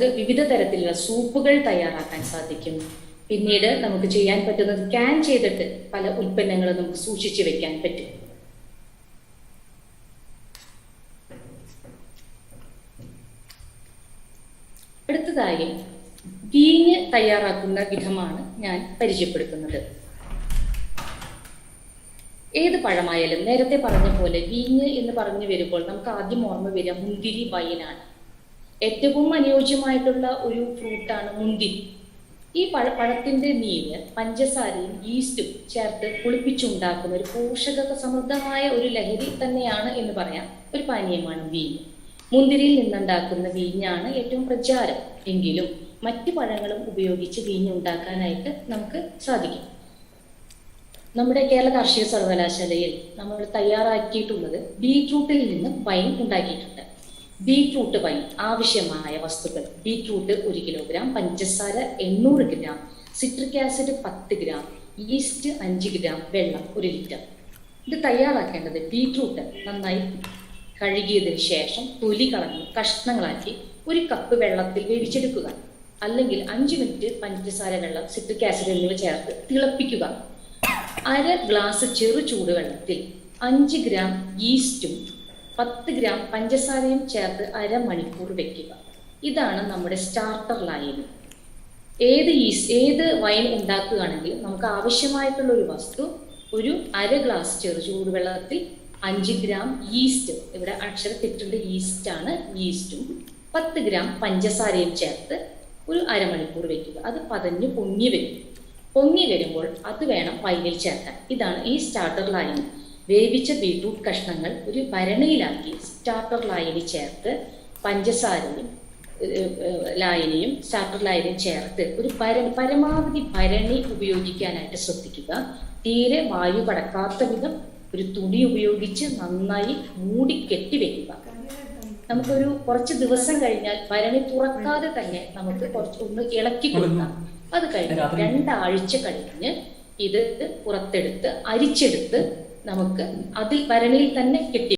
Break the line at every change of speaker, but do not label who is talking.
നമുക്ക് വിവിധ തരത്തിലുള്ള സൂപ്പുകൾ തയ്യാറാക്കാൻ സാധിക്കും. പിന്നീട് നമുക്ക് ചെയ്യാൻ പറ്റുന്നത് ക്യാൻ ചെയ്തിട്ട് പല ഉൽപ്പന്നങ്ങളും നമുക്ക് സൂക്ഷിച്ചു വെക്കാൻ പറ്റും. അടുത്തതായി വീഞ്ഞ് തയ്യാറാക്കുന്ന വിധമാണ് ഞാൻ പരിചയപ്പെടുത്തുന്നത്. ഏത് പഴമായാലും നേരത്തെ പറഞ്ഞ പോലെ വീഞ്ഞ് എന്ന് പറഞ്ഞു വരുമ്പോൾ നമുക്ക് ആദ്യം ഓർമ്മ വരിക മുന്തിരി വൈനാണ് ഏറ്റവും അനുയോജ്യമായിട്ടുള്ള ഒരു ഫ്രൂട്ടാണ് മുന്തിരി ഈ പഴ പഴത്തിന്റെ നീര് പഞ്ചസാരയും ഈസ്റ്റും ചേർത്ത് കുളിപ്പിച്ചുണ്ടാക്കുന്ന ഒരു പോഷക സമൃദ്ധമായ ഒരു ലഹരി തന്നെയാണ് എന്ന് പറയാം ഒരു പാനീയമാണ് വീഞ്ഞ്. മുന്തിരിയിൽ നിന്നുണ്ടാക്കുന്ന വീഞ്ഞാണ് ഏറ്റവും പ്രചാരം. എങ്കിലും മറ്റു പഴങ്ങളും ഉപയോഗിച്ച് വീഞ്ഞ് ഉണ്ടാക്കാനായിട്ട് നമുക്ക് സാധിക്കും. നമ്മുടെ കേരള കാർഷിക സർവകലാശാലയിൽ നമ്മൾ തയ്യാറാക്കിയിട്ടുള്ളത് ബീറ്റ്റൂട്ടിൽ നിന്ന് വൈൻ ഉണ്ടാക്കിയിട്ടുണ്ട്. ബീറ്റ്റൂട്ട് വൈൻ ആവശ്യമായ വസ്തുക്കൾ. ബീറ്റ്റൂട്ട് ഒരു കിലോഗ്രാം പഞ്ചസാര എണ്ണൂറ് ഗ്രാം സിട്രിക് ആസിഡ് പത്ത് ഗ്രാം ഈസ്റ്റ് അഞ്ച് ഗ്രാം വെള്ളം ഒരു ലിറ്റർ. ഇത് തയ്യാറാക്കേണ്ടത് ബീറ്റ്റൂട്ട് നന്നായി കഴുകിയതിന് ശേഷം തൊലി കളഞ്ഞ് കഷ്ണങ്ങളാക്കി ഒരു കപ്പ് വെള്ളത്തിൽ വേവിച്ചെടുക്കുക. അല്ലെങ്കിൽ അഞ്ച് മിനിറ്റ് പഞ്ചസാര വെള്ളം സിട്രിക് ആസിഡ് എന്നിവ ചേർത്ത് തിളപ്പിക്കുക. അര ഗ്ലാസ് ചെറു ചൂടുവെള്ളത്തിൽ അഞ്ച് ഗ്രാം ഈസ്റ്റും പത്ത് ഗ്രാം പഞ്ചസാരയും ചേർത്ത് അരമണിക്കൂർ വെക്കുക. ഇതാണ് നമ്മുടെ സ്റ്റാർട്ടർ ലൈൻ ഏത് ഈസ് ഏത് വൈൻ ഉണ്ടാക്കുകയാണെങ്കിലും നമുക്ക് ആവശ്യമായിട്ടുള്ള ഒരു വസ്തു ഒരു അര ഗ്ലാസ് ചെറു ചൂടുവെള്ളത്തിൽ അഞ്ച് ഗ്രാം ഈസ്റ്റ് ഇവിടെ അക്ഷര തെറ്റുണ്ട് ഈസ്റ്റ് ആണ് ഈസ്റ്റും പത്ത് ഗ്രാം പഞ്ചസാരയും ചേർത്ത് ഒരു അരമണിക്കൂർ വെക്കുക. അത് പതഞ്ഞ് പൊങ്ങി വരും. പൊങ്ങി വരുമ്പോൾ അത് വേണം വൈനിൽ ചേർക്കാൻ. ഇതാണ് ഈ സ്റ്റാർട്ടർ ലൈൻ വേവിച്ച ബീട്രൂട്ട് കഷ്ണങ്ങൾ ഒരു ഭരണിയിലാക്കി സ്റ്റാർട്ടർ ലായനി ചേർത്ത് പഞ്ചസാരയും ലായനിയും സ്റ്റാർട്ടർ ലായനിയും ചേർത്ത് ഒരു പര പരമാവധി ഭരണി ഉപയോഗിക്കാനായിട്ട് ശ്രദ്ധിക്കുക. തീരെ വായു കടക്കാത്ത വിധം ഒരു തുണി ഉപയോഗിച്ച് നന്നായി മൂടി കെട്ടിവെക്കുക നമുക്കൊരു കുറച്ച് ദിവസം കഴിഞ്ഞാൽ ഭരണി തുറക്കാതെ തന്നെ നമുക്ക് കുറച്ച് ഒന്ന് ഇളക്കി കൊടുക്കാം. അത് കഴിഞ്ഞ് രണ്ടാഴ്ച കഴിഞ്ഞ് ഇത് പുറത്തെടുത്ത് അരിച്ചെടുത്ത് നമുക്ക് അതിൽ ഭരണിയിൽ തന്നെ കെട്ടി.